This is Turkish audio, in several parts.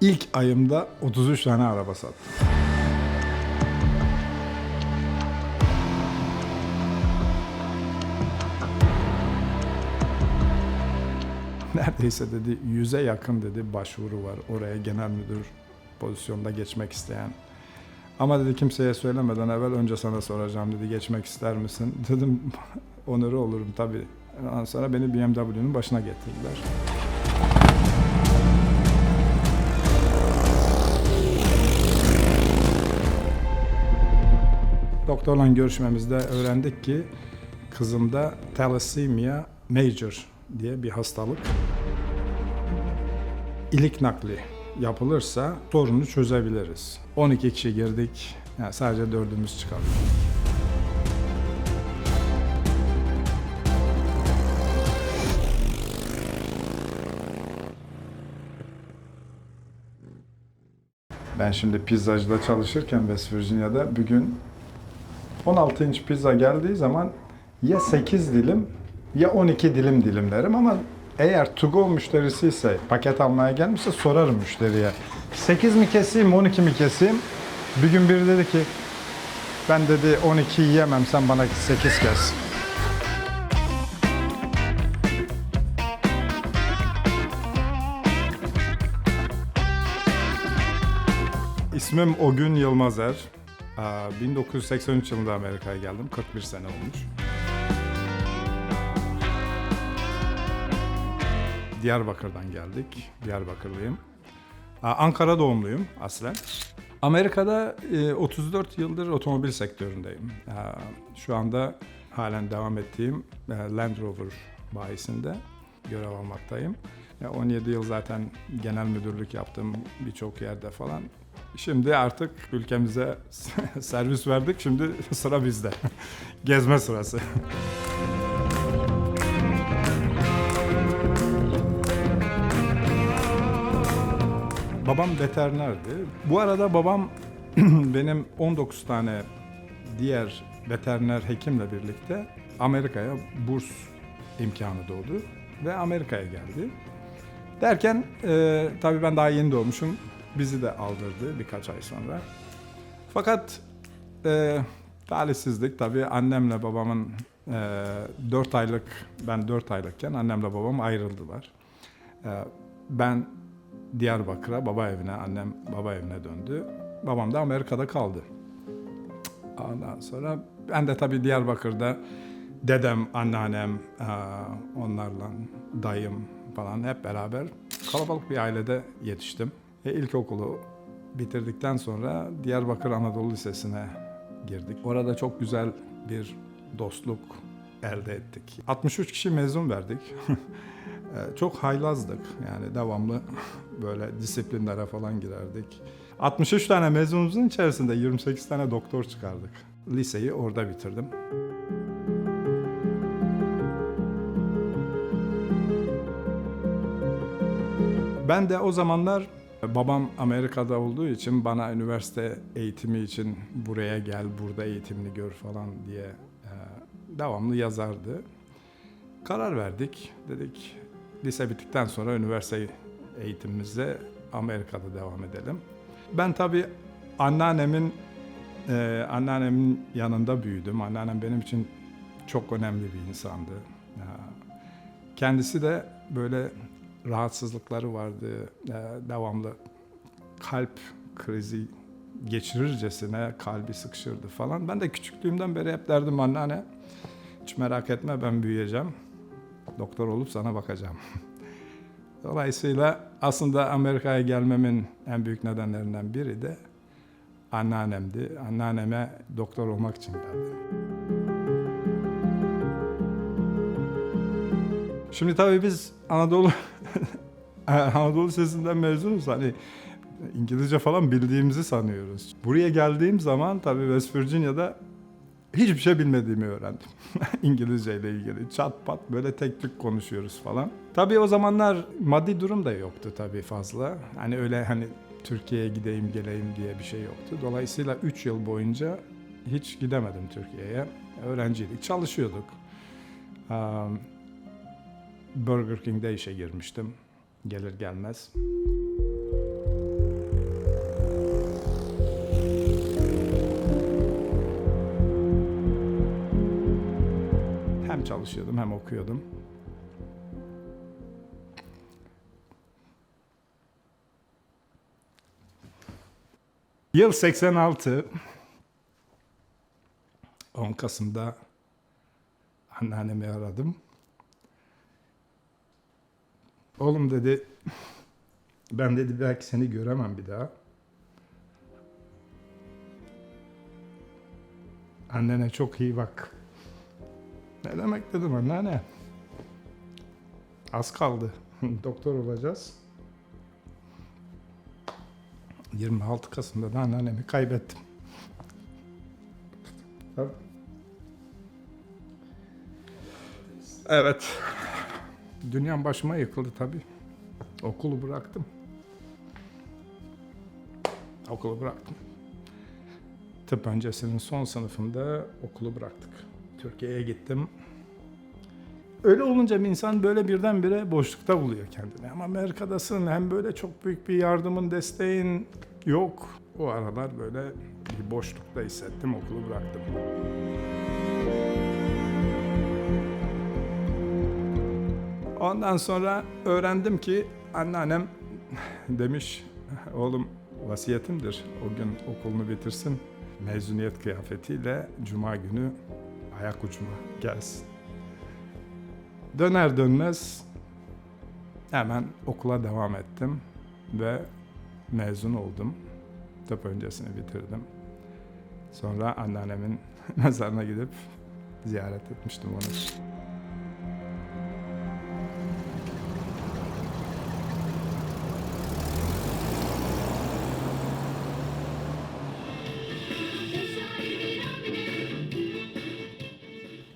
İlk ayımda 33 tane araba sattım. Neredeyse dedi yüze yakın dedi başvuru var. Oraya genel müdür pozisyonda geçmek isteyen. Ama dedi kimseye söylemeden evvel önce sana soracağım dedi geçmek ister misin? Dedim onuru olurum tabii. Ondan sonra beni BMW'nin başına getirdiler. Doktorla görüşmemizde öğrendik ki kızımda thalassemia major diye bir hastalık. İlik nakli yapılırsa sorunu çözebiliriz. 12 kişi girdik, yani sadece dördümüz çıkardık. Ben şimdi pizzacıda çalışırken West Virginia'da bir gün 16 inç pizza geldiği zaman ya 8 dilim ya 12 dilim dilimlerim ama eğer to go müşterisi ise paket almaya gelmişse sorarım müşteriye. 8 mi keseyim 12 mi keseyim? Bir gün biri dedi ki ben dedi 12 yiyemem sen bana 8 kes. İsmim Ogün Yılmazer. Aa, 1983 yılında Amerika'ya geldim. 41 sene olmuş. Diyarbakır'dan geldik. Diyarbakırlıyım. Ankara doğumluyum aslen. Amerika'da e, 34 yıldır otomobil sektöründeyim. Şu anda halen devam ettiğim e, Land Rover bayisinde görev almaktayım. Ya 17 yıl zaten genel müdürlük yaptım birçok yerde falan. Şimdi artık ülkemize servis verdik. Şimdi sıra bizde. Gezme sırası. Babam veterinerdi. Bu arada babam benim 19 tane diğer veteriner hekimle birlikte Amerika'ya burs imkanı doğdu ve Amerika'ya geldi. Derken e, tabii ben daha yeni doğmuşum. Bizi de aldırdı birkaç ay sonra. Fakat e, talihsizlik tabii annemle babamın e, 4 aylık, ben 4 aylıkken annemle babam ayrıldılar. E, ben Diyarbakır'a, baba evine, annem baba evine döndü. Babam da Amerika'da kaldı. Ondan sonra ben de tabii Diyarbakır'da dedem, anneannem, eee, onlarla dayım falan hep beraber kalabalık bir ailede yetiştim. E, ilkokulu bitirdikten sonra Diyarbakır Anadolu Lisesi'ne girdik. Orada çok güzel bir dostluk elde ettik. 63 kişi mezun verdik. E, çok haylazdık yani devamlı böyle disiplinlere falan girerdik. 63 tane mezunumuzun içerisinde 28 tane doktor çıkardık. Liseyi orada bitirdim. Ben de o zamanlar babam Amerika'da olduğu için bana üniversite eğitimi için buraya gel, burada eğitimini gör falan diye e, devamlı yazardı. Karar verdik. Dedik lise bittikten sonra üniversite eğitimimize Amerika'da devam edelim. Ben tabii anneannemin e, anneannemin yanında büyüdüm. Anneannem benim için çok önemli bir insandı. Ya, Kendisi de böyle rahatsızlıkları vardı. E, devamlı kalp krizi geçirircesine kalbi sıkışırdı falan. Ben de küçüklüğümden beri hep derdim anneanne hiç merak etme ben büyüyeceğim. Doktor olup sana bakacağım. Dolayısıyla aslında Amerika'ya gelmemin en büyük nedenlerinden biri de anneannemdi. Anneanneme doktor olmak için geldim. Şimdi tabii biz Anadolu Anadolu Lisesi'nden mezunuz. Hani İngilizce falan bildiğimizi sanıyoruz. Buraya geldiğim zaman tabii West Virginia'da hiçbir şey bilmediğimi öğrendim. İngilizce ile ilgili. Çat pat böyle tek tük konuşuyoruz falan. Tabii o zamanlar maddi durum da yoktu tabii fazla. Hani öyle hani Türkiye'ye gideyim geleyim diye bir şey yoktu. Dolayısıyla 3 yıl boyunca hiç gidemedim Türkiye'ye. Öğrenciydik, çalışıyorduk. Um, Burger King'de işe girmiştim. Gelir gelmez. Hem çalışıyordum hem okuyordum. Yıl 86. 10 Kasım'da anneannemi aradım. Oğlum dedi, ben dedi belki seni göremem bir daha. Annene çok iyi bak. Ne demek dedim anneanne. Az kaldı. Doktor olacağız. 26 Kasım'da da anneannemi kaybettim. Evet. Dünyam başıma yıkıldı tabii. Okulu bıraktım. Okulu bıraktım. Tıp öncesinin son sınıfında okulu bıraktık. Türkiye'ye gittim. Öyle olunca bir insan böyle birdenbire boşlukta buluyor kendini. Ama Amerika'dasın hem böyle çok büyük bir yardımın, desteğin yok. O aralar böyle bir boşlukta hissettim, okulu bıraktım. Ondan sonra öğrendim ki anneannem demiş oğlum vasiyetimdir o gün okulunu bitirsin mezuniyet kıyafetiyle cuma günü ayak ucuma gelsin. Döner dönmez hemen okula devam ettim ve mezun oldum. Tıp öncesini bitirdim. Sonra anneannemin mezarına gidip ziyaret etmiştim onu.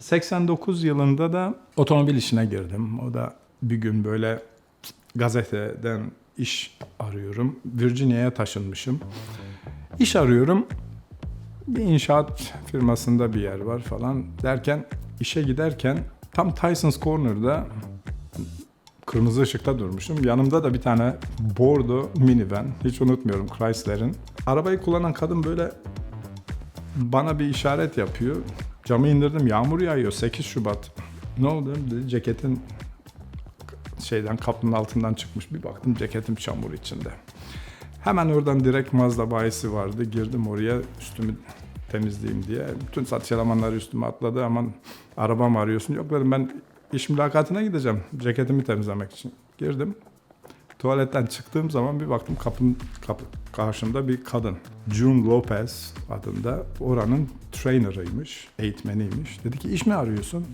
...89 yılında da otomobil işine girdim. O da bir gün böyle gazeteden iş arıyorum. Virginia'ya taşınmışım. İş arıyorum. Bir inşaat firmasında bir yer var falan derken işe giderken tam Tyson's Corner'da kırmızı ışıkta durmuşum. Yanımda da bir tane Bordo minivan. Hiç unutmuyorum Chrysler'in. Arabayı kullanan kadın böyle bana bir işaret yapıyor. Camı indirdim. Yağmur yağıyor. 8 Şubat. Ne oldu? Dedi ceketin şeyden kapının altından çıkmış. Bir baktım ceketim çamur içinde. Hemen oradan direkt Mazda bayisi vardı. Girdim oraya üstümü temizleyeyim diye. Bütün satış elemanları üstüme atladı. Aman arabamı arıyorsun. Yok dedim ben iş mülakatına gideceğim. Ceketimi temizlemek için. Girdim. Tuvaletten çıktığım zaman bir baktım kapının kapı, karşımda bir kadın. June Lopez adında oranın trainer'ıymış, eğitmeniymiş. Dedi ki iş mi arıyorsun?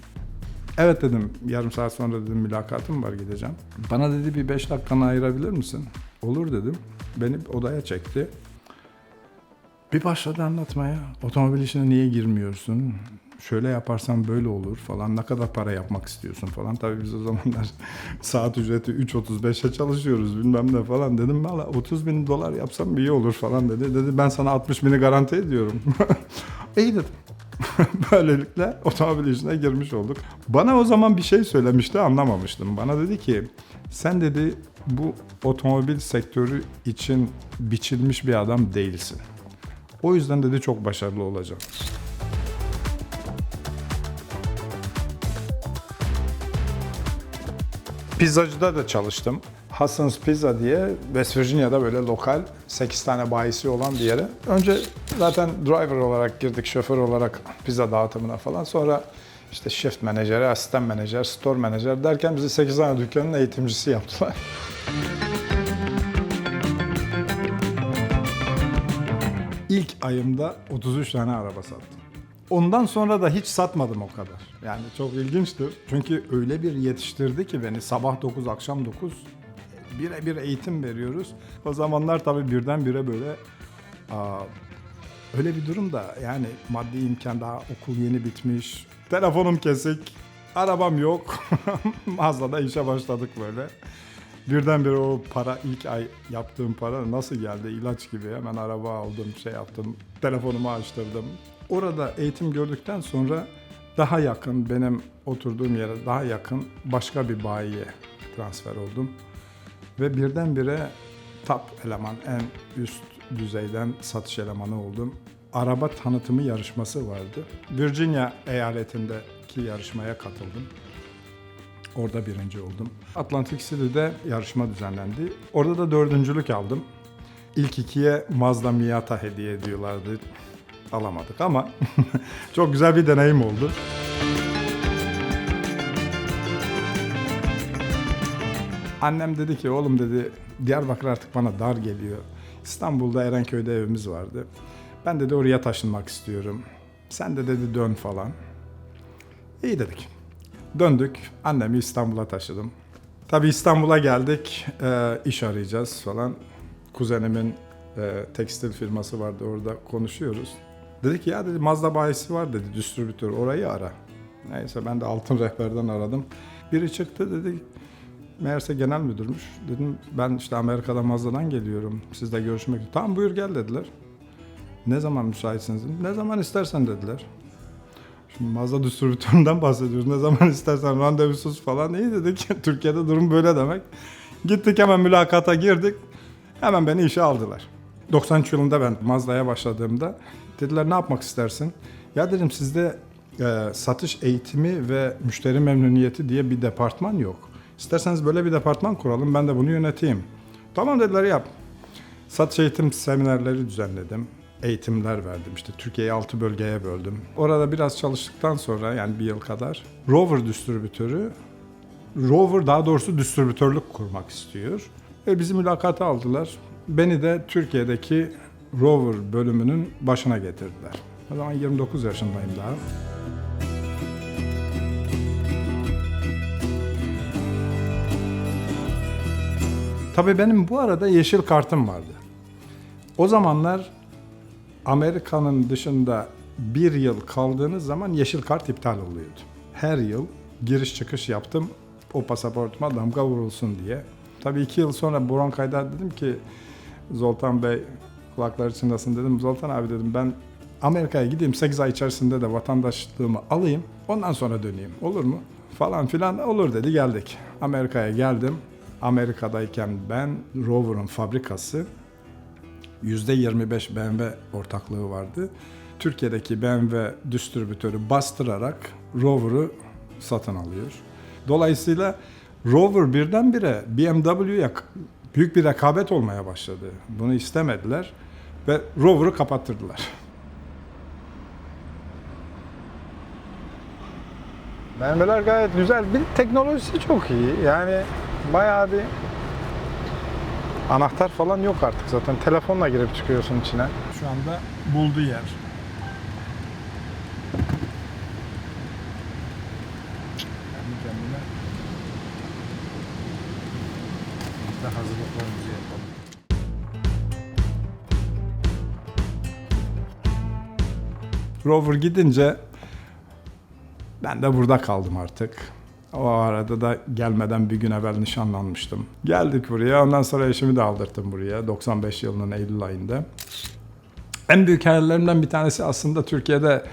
Evet dedim yarım saat sonra dedim mülakatım var gideceğim. Bana dedi bir beş dakikanı ayırabilir misin? Olur dedim. Beni odaya çekti. Bir başladı anlatmaya. Otomobil işine niye girmiyorsun? Şöyle yaparsan böyle olur falan. Ne kadar para yapmak istiyorsun falan. Tabii biz o zamanlar saat ücreti 3.35'e çalışıyoruz bilmem ne falan. Dedim valla 30 bin dolar yapsam iyi olur falan dedi. Dedi ben sana 60 bini garanti ediyorum. İyi dedim. Böylelikle otomobil işine girmiş olduk. Bana o zaman bir şey söylemişti anlamamıştım. Bana dedi ki sen dedi bu otomobil sektörü için biçilmiş bir adam değilsin. O yüzden dedi çok başarılı olacağım. Pizzacıda da çalıştım. Hassan's Pizza diye West Virginia'da böyle lokal 8 tane bayisi olan bir yere. Önce zaten driver olarak girdik, şoför olarak pizza dağıtımına falan. Sonra işte shift menajeri, asistan menajer, store menajer derken bizi 8 tane dükkanın eğitimcisi yaptılar. İlk ayımda 33 tane araba sattım. Ondan sonra da hiç satmadım o kadar. Yani çok ilginçtir. Çünkü öyle bir yetiştirdi ki beni sabah 9 akşam 9 birebir eğitim veriyoruz. O zamanlar tabii birdenbire böyle aa, öyle bir durum da yani maddi imkan daha okul yeni bitmiş. Telefonum kesik. Arabam yok. Mağazada işe başladık böyle. Birdenbire o para ilk ay yaptığım para nasıl geldi ilaç gibi hemen araba aldım şey yaptım telefonumu açtırdım. Orada eğitim gördükten sonra daha yakın benim oturduğum yere daha yakın başka bir bayiye transfer oldum. Ve birdenbire top eleman en üst düzeyden satış elemanı oldum. Araba tanıtımı yarışması vardı. Virginia eyaletinde iki yarışmaya katıldım. Orada birinci oldum. Atlantic City'de yarışma düzenlendi. Orada da dördüncülük aldım. İlk ikiye Mazda Miata hediye ediyorlardı. Alamadık ama çok güzel bir deneyim oldu. Annem dedi ki oğlum dedi Diyarbakır artık bana dar geliyor. İstanbul'da Erenköy'de evimiz vardı. Ben dedi oraya taşınmak istiyorum. Sen de dedi dön falan. İyi dedik. Döndük. Annemi İstanbul'a taşıdım. Tabii İstanbul'a geldik. e, iş arayacağız falan. Kuzenimin e, tekstil firması vardı orada konuşuyoruz. Dedi ki ya dedi Mazda bayisi var dedi distribütör orayı ara. Neyse ben de altın rehberden aradım. Biri çıktı dedi meğerse genel müdürmüş. Dedim ben işte Amerika'da Mazda'dan geliyorum. Sizle görüşmek için. Tamam buyur gel dediler. Ne zaman müsaitsiniz? Ne zaman istersen dediler. Şimdi Mazda distribütöründen bahsediyoruz. Ne zaman istersen randevusuz falan. İyi dedik. Türkiye'de durum böyle demek. Gittik hemen mülakata girdik. Hemen beni işe aldılar. 93 yılında ben Mazda'ya başladığımda dediler ne yapmak istersin? Ya dedim sizde e, satış eğitimi ve müşteri memnuniyeti diye bir departman yok. İsterseniz böyle bir departman kuralım ben de bunu yöneteyim. Tamam dediler yap. Satış eğitim seminerleri düzenledim. Eğitimler verdim. İşte Türkiye'yi 6 bölgeye böldüm. Orada biraz çalıştıktan sonra yani bir yıl kadar Rover distribütörü Rover daha doğrusu distribütörlük kurmak istiyor. Ve bizi mülakata aldılar. Beni de Türkiye'deki Rover bölümünün başına getirdiler. O zaman 29 yaşındayım daha. Tabii benim bu arada yeşil kartım vardı. O zamanlar Amerika'nın dışında bir yıl kaldığınız zaman yeşil kart iptal oluyordu. Her yıl giriş çıkış yaptım o pasaportuma damga vurulsun diye. Tabii iki yıl sonra Boronkay'da dedim ki Zoltan Bey kulakları çınlasın dedim. Zoltan abi dedim ben Amerika'ya gideyim 8 ay içerisinde de vatandaşlığımı alayım ondan sonra döneyim olur mu? Falan filan olur dedi geldik. Amerika'ya geldim. Amerika'dayken ben Rover'ın fabrikası %25 BMW ortaklığı vardı. Türkiye'deki BMW distribütörü bastırarak Rover'ı satın alıyor. Dolayısıyla Rover birdenbire BMW'ye büyük bir rekabet olmaya başladı. Bunu istemediler ve Rover'ı kapattırdılar. BMW'ler gayet güzel. Bir teknolojisi çok iyi. Yani bayağı bir anahtar falan yok artık zaten. Telefonla girip çıkıyorsun içine. Şu anda buldu yer. Kendi hazırlıklarımızı yapalım. Rover gidince ben de burada kaldım artık. O arada da gelmeden bir gün evvel nişanlanmıştım. Geldik buraya. Ondan sonra eşimi de aldırttım buraya. 95 yılının Eylül ayında. En büyük hayallerimden bir tanesi aslında Türkiye'de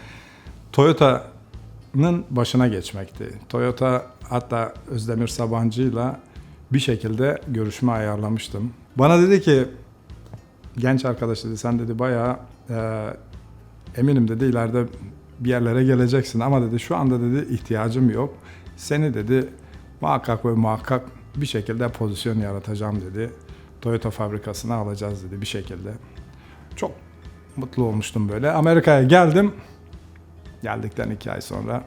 Toyota'nın başına geçmekti. Toyota hatta Özdemir Sabancı'yla bir şekilde görüşme ayarlamıştım. Bana dedi ki genç arkadaş dedi sen dedi bayağı e, eminim dedi ileride bir yerlere geleceksin ama dedi şu anda dedi ihtiyacım yok. Seni dedi muhakkak ve muhakkak bir şekilde pozisyon yaratacağım dedi. Toyota fabrikasına alacağız dedi bir şekilde. Çok mutlu olmuştum böyle. Amerika'ya geldim. Geldikten iki ay sonra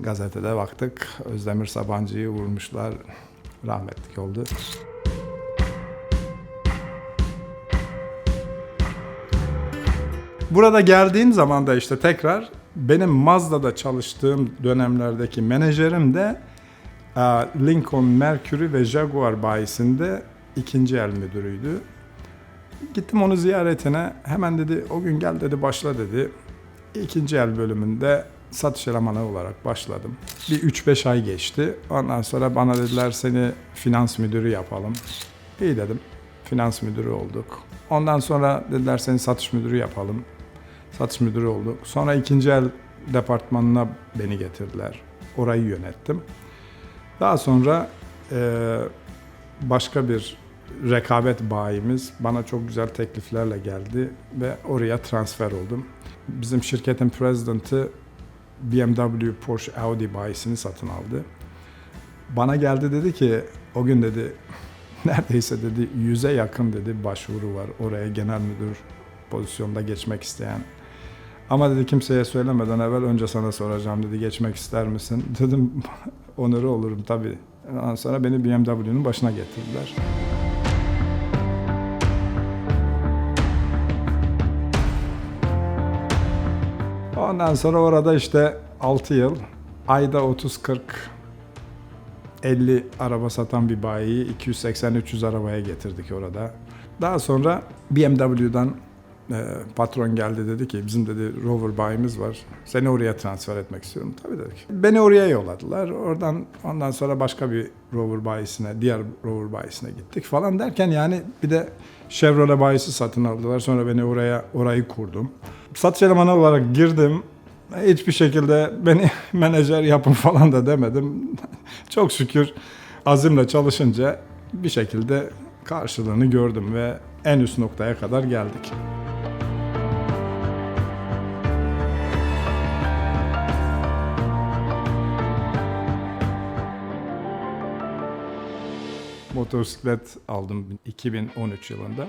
gazetede baktık. Özdemir Sabancı'yı vurmuşlar. Rahmetlik oldu. Burada geldiğim zaman da işte tekrar benim Mazda'da çalıştığım dönemlerdeki menajerim de e, Lincoln Mercury ve Jaguar bayisinde ikinci el müdürüydü. Gittim onu ziyaretine. Hemen dedi o gün gel dedi başla dedi. İkinci el bölümünde satış elemanı olarak başladım. Bir 3-5 ay geçti. Ondan sonra bana dediler seni finans müdürü yapalım. İyi dedim. Finans müdürü olduk. Ondan sonra dediler seni satış müdürü yapalım. Satış müdürü olduk. Sonra ikinci el departmanına beni getirdiler. Orayı yönettim. Daha sonra e, başka bir rekabet bayimiz bana çok güzel tekliflerle geldi ve oraya transfer oldum. Bizim şirketin presidenti BMW, Porsche, Audi bayisini satın aldı. Bana geldi dedi ki o gün dedi neredeyse dedi yüze yakın dedi başvuru var oraya genel müdür pozisyonda geçmek isteyen. Ama dedi kimseye söylemeden evvel önce sana soracağım dedi geçmek ister misin? Dedim onuru olurum tabii. Ondan sonra beni BMW'nin başına getirdiler. Ondan sonra orada işte 6 yıl ayda 30-40 50 araba satan bir bayiyi 280-300 arabaya getirdik orada. Daha sonra BMW'dan e, patron geldi dedi ki bizim dedi Rover bayimiz var. Seni oraya transfer etmek istiyorum. Tabii dedik. Beni oraya yolladılar. Oradan ondan sonra başka bir Rover bayisine, diğer Rover bayisine gittik falan derken yani bir de Chevrolet bayisi satın aldılar. Sonra beni oraya orayı kurdum. Satış elemanı olarak girdim. Hiçbir şekilde beni menajer yapın falan da demedim. Çok şükür azimle çalışınca bir şekilde karşılığını gördüm ve en üst noktaya kadar geldik. motosiklet aldım 2013 yılında.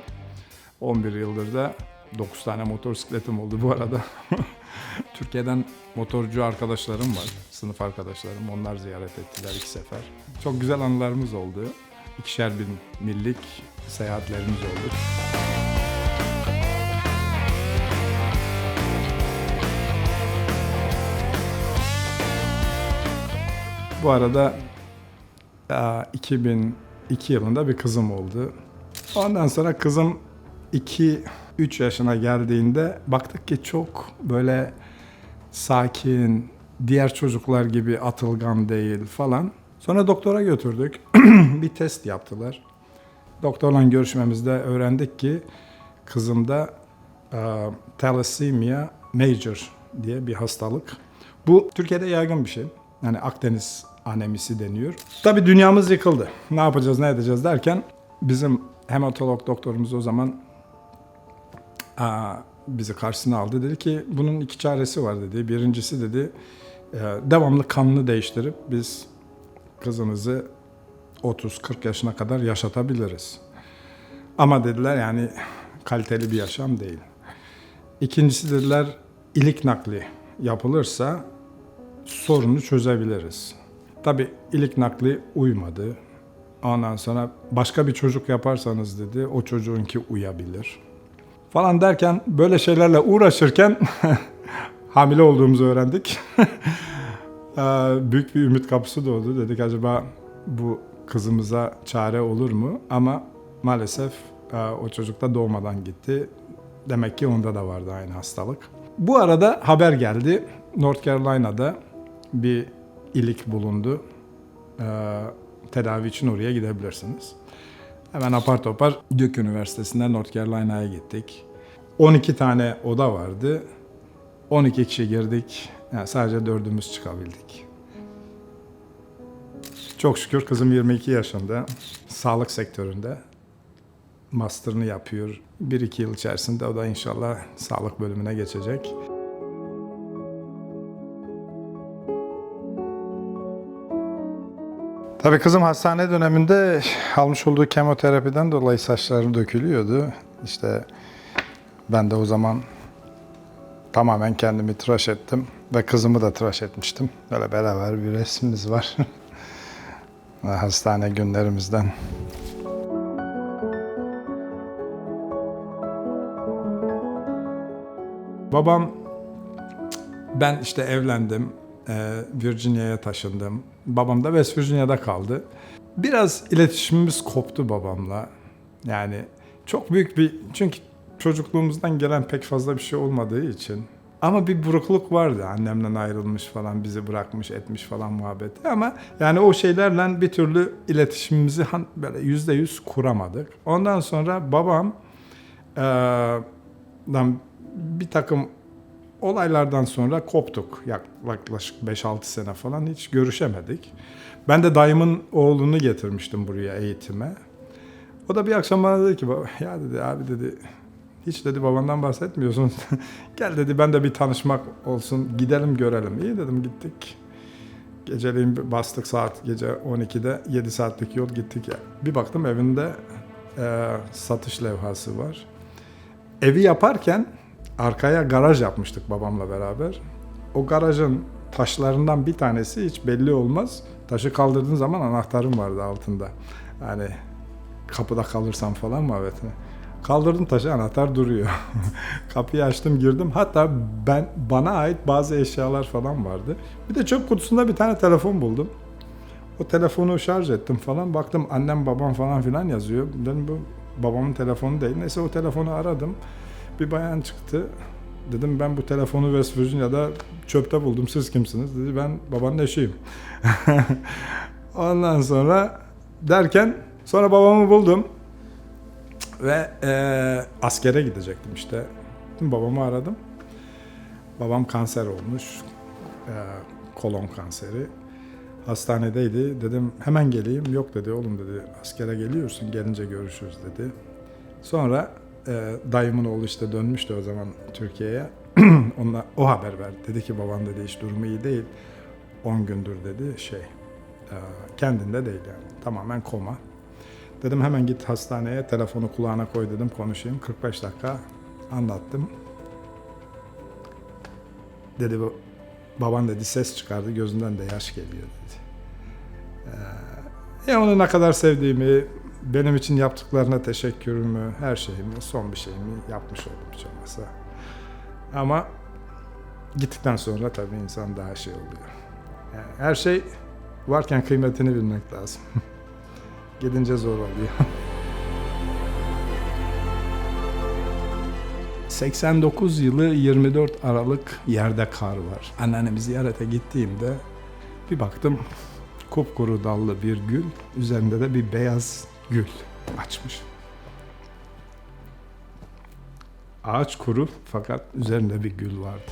11 yıldır da 9 tane motosikletim oldu bu arada. Türkiye'den motorcu arkadaşlarım var, sınıf arkadaşlarım. Onlar ziyaret ettiler iki sefer. Çok güzel anılarımız oldu. İkişer bin millik seyahatlerimiz oldu. Bu arada 2000 2 yılında bir kızım oldu. Ondan sonra kızım 2-3 yaşına geldiğinde baktık ki çok böyle sakin, diğer çocuklar gibi atılgan değil falan. Sonra doktora götürdük. bir test yaptılar. Doktorla görüşmemizde öğrendik ki kızımda e, thalassemia major diye bir hastalık. Bu Türkiye'de yaygın bir şey. Yani Akdeniz anemisi deniyor. Tabii dünyamız yıkıldı. Ne yapacağız, ne edeceğiz derken bizim hematolog doktorumuz o zaman aa, bizi karşısına aldı. Dedi ki bunun iki çaresi var dedi. Birincisi dedi e, devamlı kanını değiştirip biz kızımızı 30-40 yaşına kadar yaşatabiliriz. Ama dediler yani kaliteli bir yaşam değil. İkincisi dediler ilik nakli yapılırsa sorunu çözebiliriz. Tabi ilik nakli uymadı. Ondan sonra başka bir çocuk yaparsanız dedi o çocuğunki uyabilir. Falan derken böyle şeylerle uğraşırken hamile olduğumuzu öğrendik. Ee, Büyük bir ümit kapısı doğdu. Dedik acaba bu kızımıza çare olur mu? Ama maalesef e, o çocuk da doğmadan gitti. Demek ki onda da vardı aynı hastalık. Bu arada haber geldi. North Carolina'da bir ilik bulundu. Ee, tedavi için oraya gidebilirsiniz. Hemen apar topar Duke Üniversitesi'nden North Carolina'ya gittik. 12 tane oda vardı. 12 kişi girdik. Yani sadece dördümüz çıkabildik. Çok şükür kızım 22 yaşında. Sağlık sektöründe. Master'ını yapıyor. 1-2 yıl içerisinde o da inşallah sağlık bölümüne geçecek. Tabii kızım hastane döneminde almış olduğu kemoterapiden dolayı saçları dökülüyordu. İşte ben de o zaman tamamen kendimi tıraş ettim ve kızımı da tıraş etmiştim. Böyle beraber bir resmimiz var. Hastane günlerimizden. Babam ben işte evlendim. Ee, Virginia'ya taşındım. Babam da West Virginia'da kaldı. Biraz iletişimimiz koptu babamla. Yani çok büyük bir çünkü çocukluğumuzdan gelen pek fazla bir şey olmadığı için. Ama bir burukluk vardı. Annemden ayrılmış falan, bizi bırakmış, etmiş falan muhabbeti. Ama yani o şeylerle bir türlü iletişimimizi böyle yüzde yüz kuramadık. Ondan sonra babam dan bir takım olaylardan sonra koptuk. Yaklaşık 5-6 sene falan hiç görüşemedik. Ben de dayımın oğlunu getirmiştim buraya eğitime. O da bir akşam bana dedi ki "Baba, ya dedi abi dedi Hiç dedi babandan bahsetmiyorsun. Gel dedi ben de bir tanışmak olsun. Gidelim görelim. İyi dedim gittik. Geceleyin bastık saat gece 12'de 7 saatlik yol gittik ya. Bir baktım evinde e, satış levhası var. Evi yaparken arkaya garaj yapmıştık babamla beraber. O garajın taşlarından bir tanesi hiç belli olmaz. Taşı kaldırdığın zaman anahtarım vardı altında. Yani kapıda kalırsam falan muhabbetine. Kaldırdım taşı anahtar duruyor. Kapıyı açtım girdim. Hatta ben bana ait bazı eşyalar falan vardı. Bir de çöp kutusunda bir tane telefon buldum. O telefonu şarj ettim falan. Baktım annem babam falan filan yazıyor. Dedim bu babamın telefonu değil. Neyse o telefonu aradım. Bir bayan çıktı. Dedim ben bu telefonu West Virginia'da çöpte buldum. Siz kimsiniz? Dedi ben babanın eşiyim. Ondan sonra derken sonra babamı buldum. Ve eee, askere gidecektim işte. Babamı aradım. Babam kanser olmuş. Eee, kolon kanseri. Hastanedeydi. Dedim hemen geleyim. Yok dedi oğlum dedi. Askere geliyorsun. Gelince görüşürüz dedi. Sonra eee, dayımın oğlu işte dönmüştü o zaman Türkiye'ye. Onunla o haber verdi. Dedi ki baban dedi hiç durumu iyi değil. 10 gündür dedi şey eee, kendinde değil yani. Tamamen koma. Dedim hemen git hastaneye telefonu kulağına koy dedim konuşayım. 45 dakika anlattım. Dedi baban dedi ses çıkardı gözünden de yaş geliyor dedi. Ee, ya onu ne kadar sevdiğimi, benim için yaptıklarına teşekkürümü, her şeyimi, son bir şeyimi yapmış oldum hiç. Ama gittikten sonra tabii insan daha şey oluyor. Yani her şey varken kıymetini bilmek lazım. Gidince zor oluyor. 89 yılı 24 Aralık yerde kar var. Anneannemi ziyarete gittiğimde bir baktım kupkuru dallı bir gül, üzerinde de bir beyaz gül açmış. Ağaç kuru fakat üzerinde bir gül vardı.